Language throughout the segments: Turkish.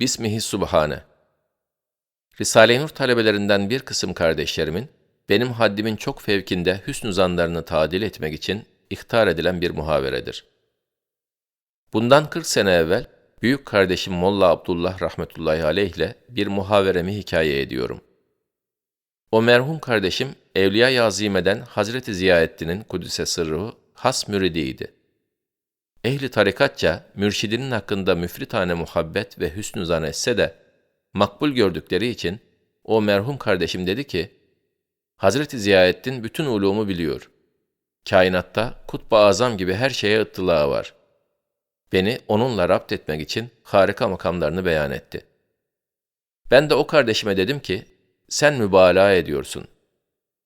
Bismihi Subhane. Risale-i Nur talebelerinden bir kısım kardeşlerimin, benim haddimin çok fevkinde hüsnü zanlarını tadil etmek için ihtar edilen bir muhaveredir. Bundan 40 sene evvel, büyük kardeşim Molla Abdullah rahmetullahi aleyh ile bir muhaveremi hikaye ediyorum. O merhum kardeşim, Evliya-i Azime'den Hazreti Ziyaettin'in Kudüs'e sırrı has müridiydi. Ehli tarikatça mürşidinin hakkında müfritane muhabbet ve hüsnü zan etse de makbul gördükleri için o merhum kardeşim dedi ki, Hazreti Ziyaettin bütün ulumu biliyor. Kainatta kutbu azam gibi her şeye ıttılağı var. Beni onunla rapt etmek için harika makamlarını beyan etti. Ben de o kardeşime dedim ki, sen mübalağa ediyorsun.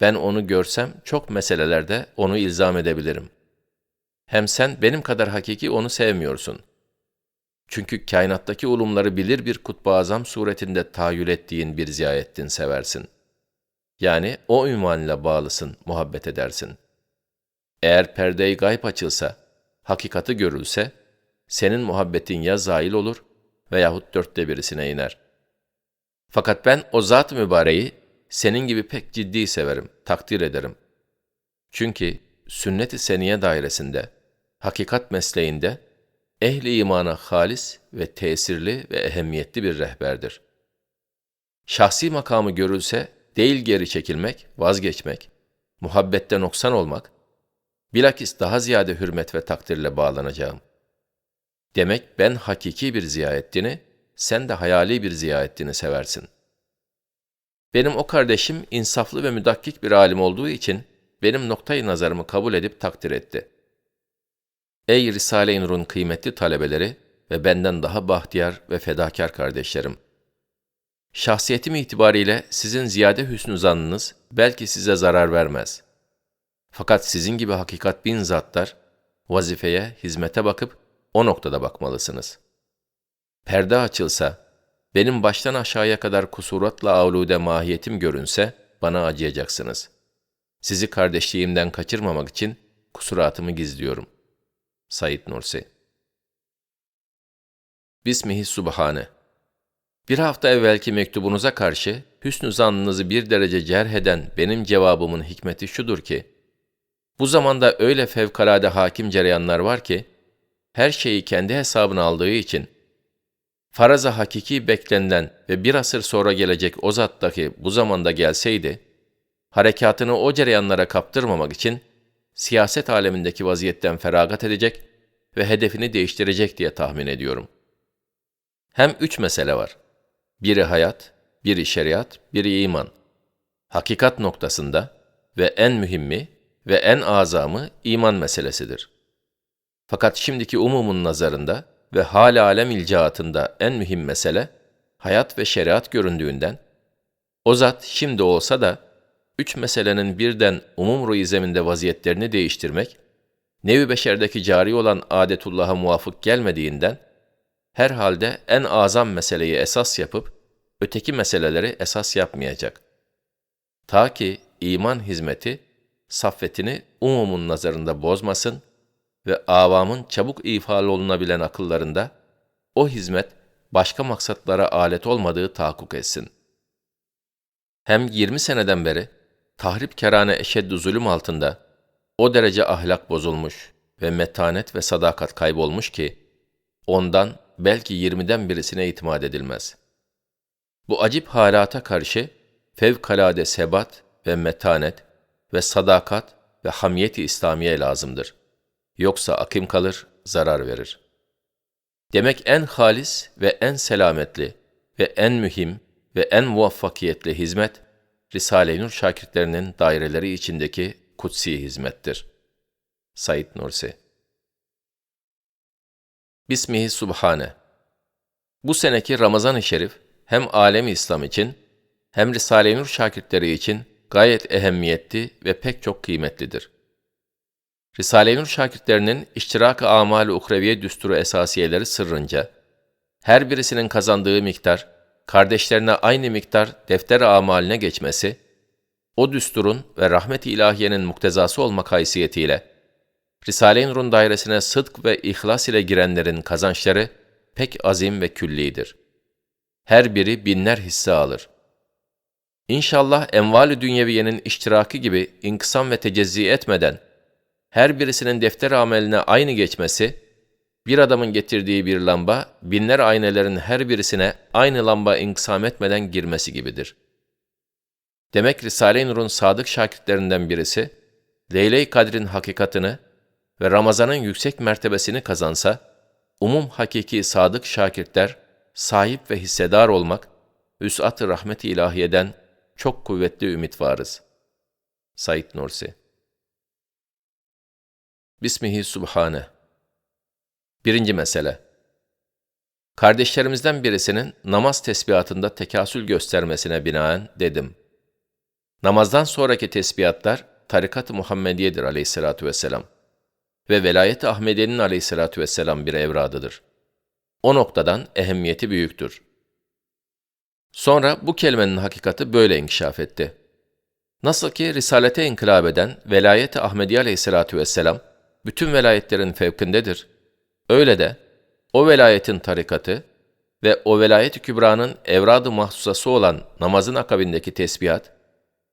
Ben onu görsem çok meselelerde onu ilzam edebilirim. Hem sen benim kadar hakiki onu sevmiyorsun. Çünkü kainattaki ulumları bilir bir kutbu azam suretinde tahayyül ettiğin bir ziyayettin seversin. Yani o ünvanla bağlısın, muhabbet edersin. Eğer perde-i gayb açılsa, hakikati görülse, senin muhabbetin ya zail olur veyahut dörtte birisine iner. Fakat ben o zat-ı mübareği senin gibi pek ciddi severim, takdir ederim. Çünkü sünnet-i seniye dairesinde, hakikat mesleğinde, ehli imana halis ve tesirli ve ehemmiyetli bir rehberdir. Şahsi makamı görülse, değil geri çekilmek, vazgeçmek, muhabbette noksan olmak, bilakis daha ziyade hürmet ve takdirle bağlanacağım. Demek ben hakiki bir ziyarettini, sen de hayali bir ziyarettini seversin. Benim o kardeşim insaflı ve müdakkik bir alim olduğu için benim noktayı nazarımı kabul edip takdir etti. Ey Risale-i Nur'un kıymetli talebeleri ve benden daha bahtiyar ve fedakar kardeşlerim! Şahsiyetim itibariyle sizin ziyade hüsnü zannınız belki size zarar vermez. Fakat sizin gibi hakikat bin zatlar, vazifeye, hizmete bakıp o noktada bakmalısınız. Perde açılsa, benim baştan aşağıya kadar kusuratla avlude mahiyetim görünse, bana acıyacaksınız. Sizi kardeşliğimden kaçırmamak için kusuratımı gizliyorum. Said Nursi. Bismihi Subhane. Bir hafta evvelki mektubunuza karşı hüsnü zannınızı bir derece cerh eden benim cevabımın hikmeti şudur ki, bu zamanda öyle fevkalade hakim cereyanlar var ki, her şeyi kendi hesabına aldığı için, faraza hakiki beklenilen ve bir asır sonra gelecek o zattaki bu zamanda gelseydi, harekatını o cereyanlara kaptırmamak için siyaset alemindeki vaziyetten feragat edecek ve hedefini değiştirecek diye tahmin ediyorum. Hem üç mesele var. Biri hayat, biri şeriat, biri iman. Hakikat noktasında ve en mühimmi ve en azamı iman meselesidir. Fakat şimdiki umumun nazarında ve hal alem ilcaatında en mühim mesele, hayat ve şeriat göründüğünden, o zat şimdi olsa da, üç meselenin birden umum ruizeminde vaziyetlerini değiştirmek, nevi beşerdeki cari olan adetullah'a muvafık gelmediğinden, herhalde en azam meseleyi esas yapıp, öteki meseleleri esas yapmayacak. Ta ki iman hizmeti, saffetini umumun nazarında bozmasın ve avamın çabuk ifade olunabilen akıllarında, o hizmet başka maksatlara alet olmadığı tahakkuk etsin. Hem 20 seneden beri, tahrip kerane eşeddu zulüm altında, o derece ahlak bozulmuş ve metanet ve sadakat kaybolmuş ki, ondan belki yirmiden birisine itimat edilmez. Bu acip halata karşı fevkalade sebat ve metanet ve sadakat ve hamiyeti İslamiye lazımdır. Yoksa akım kalır, zarar verir. Demek en halis ve en selametli ve en mühim ve en muvaffakiyetli hizmet, Risale-i Nur şakirtlerinin daireleri içindeki kutsi hizmettir. Said Nursi Bismihi Subhane Bu seneki Ramazan-ı Şerif hem alem İslam için hem Risale-i Nur şakirtleri için gayet ehemmiyetli ve pek çok kıymetlidir. Risale-i Nur şakirtlerinin iştirak-ı amal-i uhreviye düsturu esasiyeleri sırrınca, her birisinin kazandığı miktar, kardeşlerine aynı miktar defter-i amaline geçmesi, o düsturun ve rahmet-i ilahiyenin muktezası olmak haysiyetiyle, Risale-i Nur'un dairesine sıdk ve ihlas ile girenlerin kazançları pek azim ve küllidir. Her biri binler hisse alır. İnşallah enval-i dünyeviyenin iştiraki gibi inkısam ve tecezzi etmeden, her birisinin defter ameline aynı geçmesi, bir adamın getirdiği bir lamba, binler aynelerin her birisine aynı lamba inkısam etmeden girmesi gibidir. Demek Risale-i Nur'un sadık şakitlerinden birisi, Leyle-i Kadr'in hakikatını ve Ramazan'ın yüksek mertebesini kazansa, umum hakiki sadık şakirtler, sahip ve hissedar olmak, üsat-ı rahmet-i ilahiyeden çok kuvvetli ümit varız. Said Nursi Bismihi Subhane Birinci mesele Kardeşlerimizden birisinin namaz tesbihatında tekasül göstermesine binaen dedim. Namazdan sonraki tesbihatlar tarikat-ı Muhammediye'dir aleyhissalatu vesselam ve velayet-i Ahmediye'nin aleyhissalatu vesselam bir evradıdır. O noktadan ehemmiyeti büyüktür. Sonra bu kelimenin hakikati böyle inkişaf etti. Nasıl ki Risalete inkılap eden velayet-i Ahmediye aleyhissalatu vesselam bütün velayetlerin fevkindedir. Öyle de o velayetin tarikatı ve o velayet-i kübranın evrad-ı mahsusası olan namazın akabindeki tesbihat,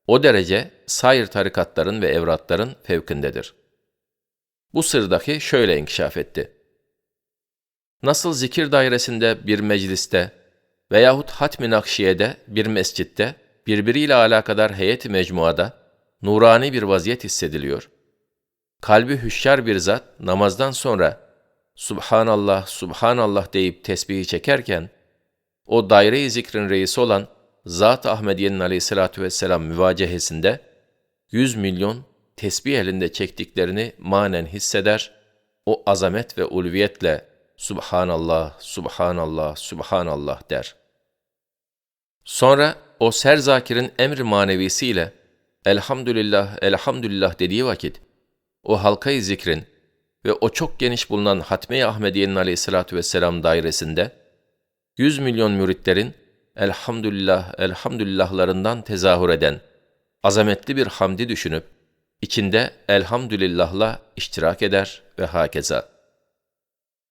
o derece sair tarikatların ve evratların fevkindedir. Bu sırdaki şöyle inkişaf etti. Nasıl zikir dairesinde bir mecliste veyahut hatmi nakşiyede bir mescitte birbiriyle alakadar heyet-i mecmuada nurani bir vaziyet hissediliyor. Kalbi hüşyar bir zat namazdan sonra Subhanallah, Subhanallah deyip tesbihi çekerken, o daire-i zikrin reisi olan Zat-ı Ahmediye'nin aleyhissalatu vesselam müvacehesinde 100 milyon tesbih elinde çektiklerini manen hisseder, o azamet ve ulviyetle Subhanallah, Subhanallah, Subhanallah der. Sonra o serzakirin emri manevisiyle Elhamdülillah, Elhamdülillah dediği vakit, o halkayı zikrin ve o çok geniş bulunan Hatme-i Ahmediye'nin aleyhissalatu vesselam dairesinde, 100 milyon müritlerin Elhamdülillah, Elhamdülillahlarından tezahür eden azametli bir hamdi düşünüp, içinde Elhamdülillah'la iştirak eder ve hakeza.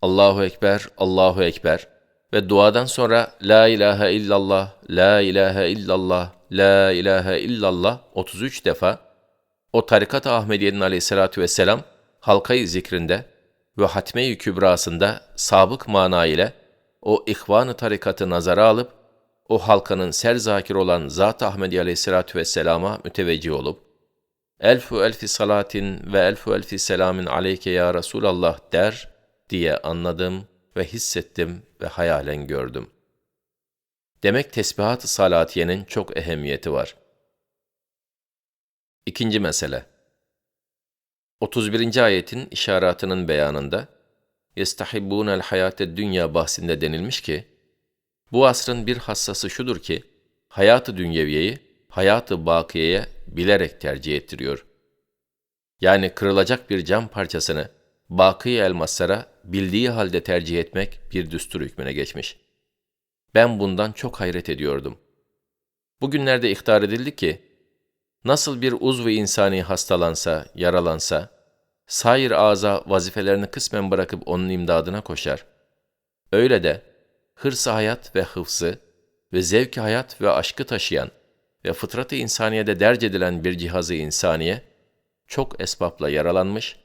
Allahu Ekber, Allahu Ekber ve duadan sonra La ilahe illallah, La ilahe illallah, La ilahe illallah 33 defa o tarikat-ı Ahmediye'nin aleyhissalatu vesselam halkayı zikrinde ve hatme-i kübrasında sabık mana ile o ihvan-ı tarikatı nazara alıp o halkanın serzakir olan Zat-ı Ahmedi aleyhissalatu vesselama müteveccih olup elfu elfi salatin ve elfu elfi selamin aleyke ya Resulallah der diye anladım ve hissettim ve hayalen gördüm. Demek tesbihat-ı salatiyenin çok ehemmiyeti var. İkinci mesele 31. ayetin işaretinin beyanında يَسْتَحِبُّونَ الْحَيَاتَ dünya bahsinde denilmiş ki, bu asrın bir hassası şudur ki, hayatı dünyeviyeyi, hayatı bakiyeye bilerek tercih ettiriyor. Yani kırılacak bir cam parçasını baki elmaslara bildiği halde tercih etmek bir düstur hükmüne geçmiş. Ben bundan çok hayret ediyordum. Bugünlerde ihtar edildi ki, nasıl bir uzvu insani hastalansa, yaralansa, sair ağza vazifelerini kısmen bırakıp onun imdadına koşar. Öyle de, hırsı hayat ve hıfzı ve zevki hayat ve aşkı taşıyan ve fıtratı insaniyede derc edilen bir cihazı insaniye, çok esbapla yaralanmış,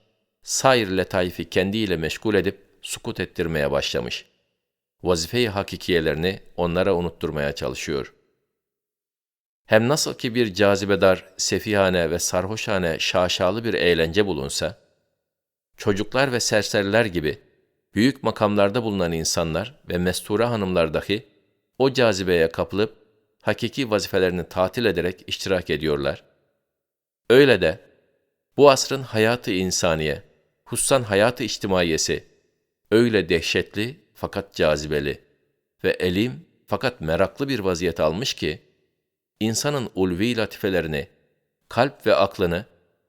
sair letaifi kendiyle meşgul edip sukut ettirmeye başlamış. Vazife-i hakikiyelerini onlara unutturmaya çalışıyor. Hem nasıl ki bir cazibedar, sefihane ve sarhoşane şaşalı bir eğlence bulunsa, çocuklar ve serseriler gibi büyük makamlarda bulunan insanlar ve mesture hanımlar dahi o cazibeye kapılıp hakiki vazifelerini tatil ederek iştirak ediyorlar. Öyle de bu asrın hayatı insaniye, hussan hayatı içtimaiyesi öyle dehşetli fakat cazibeli ve elim fakat meraklı bir vaziyet almış ki, insanın ulvi latifelerini, kalp ve aklını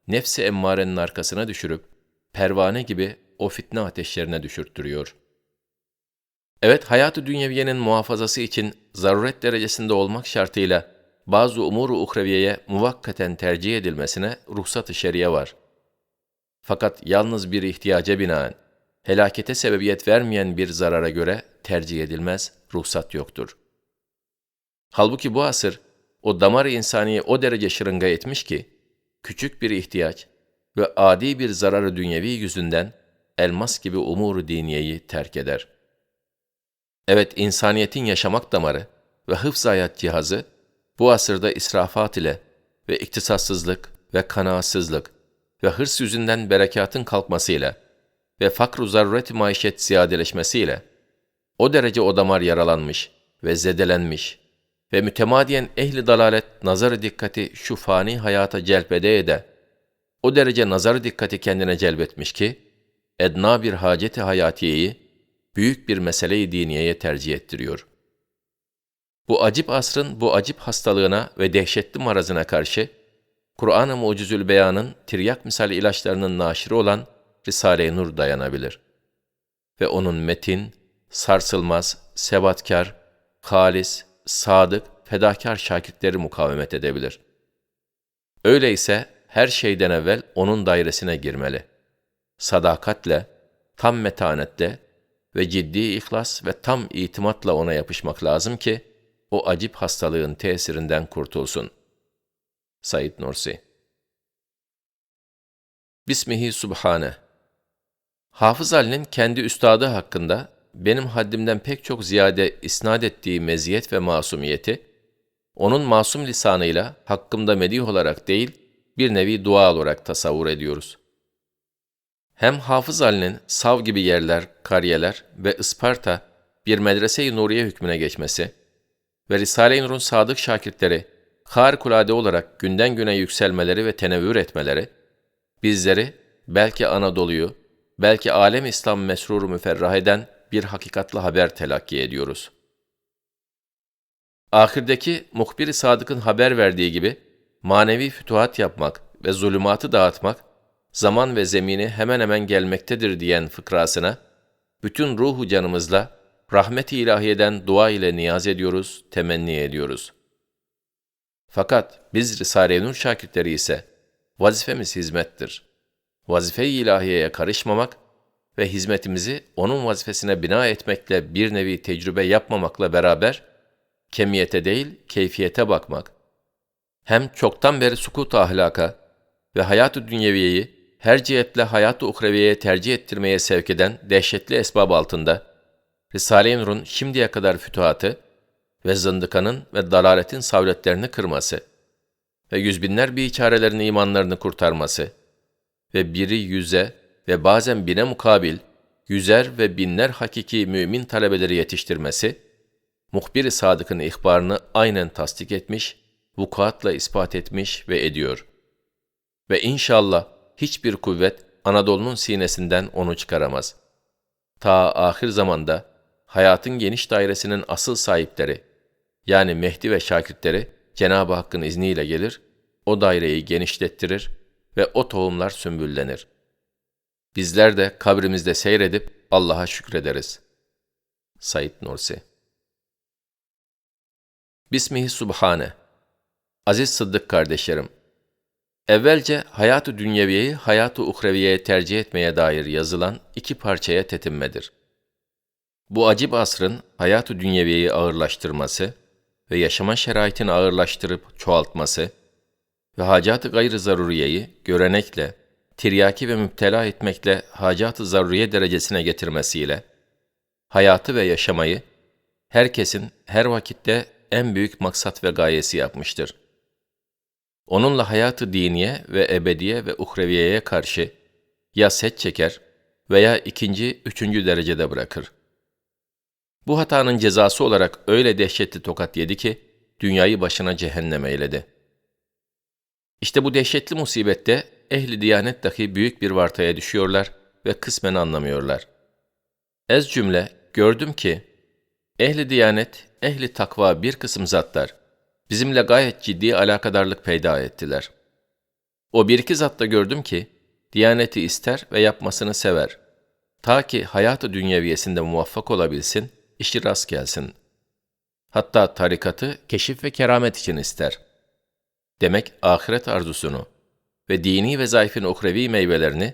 nefsi emmarenin arkasına düşürüp, pervane gibi o fitne ateşlerine düşürttürüyor. Evet, hayatı dünyeviyenin muhafazası için zaruret derecesinde olmak şartıyla bazı umuru uhreviyeye muvakkaten tercih edilmesine ruhsat-ı şeriye var. Fakat yalnız bir ihtiyaca binaen, helakete sebebiyet vermeyen bir zarara göre tercih edilmez, ruhsat yoktur. Halbuki bu asır o damar insaniye o derece şırınga etmiş ki, küçük bir ihtiyaç ve adi bir zararı dünyevi yüzünden elmas gibi umuru diniyeyi terk eder. Evet, insaniyetin yaşamak damarı ve hıfz hayat cihazı bu asırda israfat ile ve iktisatsızlık ve kanaatsızlık ve hırs yüzünden berekatın kalkmasıyla ve fakr-u zaruret maişet ziyadeleşmesiyle o derece o damar yaralanmış ve zedelenmiş ve mütemadiyen ehli dalalet nazarı dikkati şu fani hayata celbede ede, o derece nazarı dikkati kendine celbetmiş ki, edna bir haceti hayatiyeyi büyük bir meseleyi diniyeye tercih ettiriyor. Bu acip asrın bu acip hastalığına ve dehşetli marazına karşı, Kur'an-ı Mucizül Beyan'ın tiryak misali ilaçlarının naşiri olan Risale-i Nur dayanabilir. Ve onun metin, sarsılmaz, sebatkar, halis, sadık, fedakar şakirtleri mukavemet edebilir. Öyleyse her şeyden evvel onun dairesine girmeli. Sadakatle, tam metanetle ve ciddi ihlas ve tam itimatla ona yapışmak lazım ki, o acip hastalığın tesirinden kurtulsun. Said Nursi Bismihi Subhane Hafız Ali'nin kendi üstadı hakkında benim haddimden pek çok ziyade isnat ettiği meziyet ve masumiyeti, onun masum lisanıyla hakkımda medih olarak değil, bir nevi dua olarak tasavvur ediyoruz. Hem Hafız Ali'nin Sav gibi yerler, kariyeler ve Isparta bir medrese-i nuriye hükmüne geçmesi ve Risale-i Nur'un sadık şakirtleri harikulade olarak günden güne yükselmeleri ve tenevvür etmeleri, bizleri belki Anadolu'yu, belki alem İslam mesruru müferrah eden bir hakikatli haber telakki ediyoruz. Ahirdeki muhbir-i sadıkın haber verdiği gibi, manevi fütuhat yapmak ve zulümatı dağıtmak, zaman ve zemini hemen hemen gelmektedir diyen fıkrasına, bütün ruhu canımızla, rahmet-i ilahiyeden dua ile niyaz ediyoruz, temenni ediyoruz. Fakat biz Risale-i Nur şakirtleri ise, vazifemiz hizmettir. Vazife-i ilahiyeye karışmamak ve hizmetimizi onun vazifesine bina etmekle bir nevi tecrübe yapmamakla beraber, kemiyete değil, keyfiyete bakmak, hem çoktan beri sukut ahlaka ve hayat-ı dünyeviyeyi her cihetle hayat-ı uhreviyeye tercih ettirmeye sevk eden dehşetli esbab altında, Risale-i Nur'un şimdiye kadar fütuhatı ve zındıkanın ve dalaletin savletlerini kırması ve yüzbinler biçarelerin imanlarını kurtarması ve biri yüze ve bazen bine mukabil yüzer ve binler hakiki mümin talebeleri yetiştirmesi, muhbir-i sadıkın ihbarını aynen tasdik etmiş, vukuatla ispat etmiş ve ediyor. Ve inşallah hiçbir kuvvet Anadolu'nun sinesinden onu çıkaramaz. Ta ahir zamanda hayatın geniş dairesinin asıl sahipleri, yani Mehdi ve şakirtleri Cenab-ı Hakk'ın izniyle gelir, o daireyi genişlettirir ve o tohumlar sümbüllenir. Bizler de kabrimizde seyredip Allah'a şükrederiz. Said Nursi Bismihi Subhane Aziz Sıddık kardeşlerim, evvelce hayatı dünyeviyeyi hayatı uhreviyeye tercih etmeye dair yazılan iki parçaya tetinmedir. Bu acib asrın hayatı dünyeviyeyi ağırlaştırması ve yaşama şeraitini ağırlaştırıp çoğaltması ve hacat-ı gayr zaruriyeyi görenekle, tiryaki ve müptela etmekle hacat-ı zaruriye derecesine getirmesiyle, hayatı ve yaşamayı herkesin her vakitte en büyük maksat ve gayesi yapmıştır. Onunla hayatı diniye ve ebediye ve uhreviyeye karşı ya set çeker veya ikinci, üçüncü derecede bırakır. Bu hatanın cezası olarak öyle dehşetli tokat yedi ki, dünyayı başına cehennem eyledi. İşte bu dehşetli musibette ehli diyanet dahi büyük bir vartaya düşüyorlar ve kısmen anlamıyorlar. Ez cümle gördüm ki, ehli diyanet, ehli takva bir kısım zatlar, bizimle gayet ciddi alakadarlık peyda ettiler. O bir iki zatta gördüm ki, diyaneti ister ve yapmasını sever. Ta ki hayatı dünyeviyesinde muvaffak olabilsin, işi rast gelsin. Hatta tarikatı keşif ve keramet için ister. Demek ahiret arzusunu ve dini ve zayıfın uhrevi meyvelerini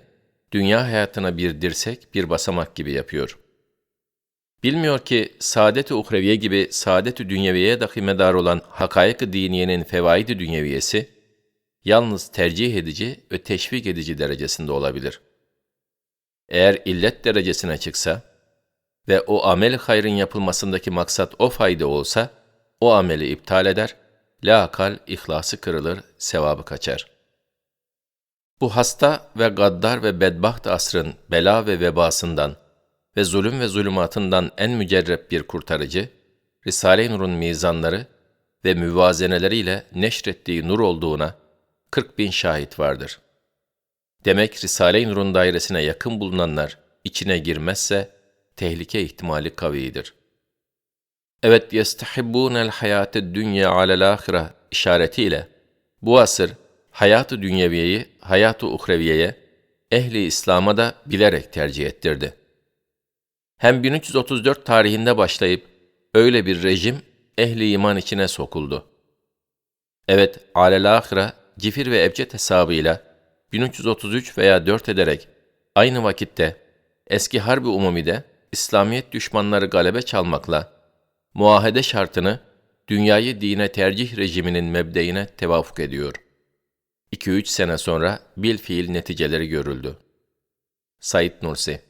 dünya hayatına bir dirsek, bir basamak gibi yapıyor. Bilmiyor ki saadet-i uhreviye gibi saadet-i dünyeviye dahi medar olan hakaik-ı diniyenin fevaid-i dünyeviyesi, yalnız tercih edici ve teşvik edici derecesinde olabilir. Eğer illet derecesine çıksa ve o amel hayrın yapılmasındaki maksat o fayda olsa, o ameli iptal eder, la akal ihlası kırılır, sevabı kaçar. Bu hasta ve gaddar ve bedbaht asrın bela ve vebasından ve zulüm ve zulümatından en mücerrep bir kurtarıcı, Risale-i Nur'un mizanları ve müvazeneleriyle neşrettiği nur olduğuna 40 bin şahit vardır. Demek Risale-i Nur'un dairesine yakın bulunanlar içine girmezse tehlike ihtimali kavidir. Evet, yestehibbûnel hayâted dünya alel âhire işaretiyle bu asır hayatı dünyeviyeyi hayatı uhreviyeye, ehli İslam'a da bilerek tercih ettirdi. Hem 1334 tarihinde başlayıp öyle bir rejim ehli iman içine sokuldu. Evet, alel ahire, cifir ve ebced hesabıyla 1333 veya 4 ederek aynı vakitte eski harbi umumide İslamiyet düşmanları galebe çalmakla muahede şartını dünyayı dine tercih rejiminin mebdeine tevafuk ediyor. 2-3 sene sonra bil fiil neticeleri görüldü. Said Nursi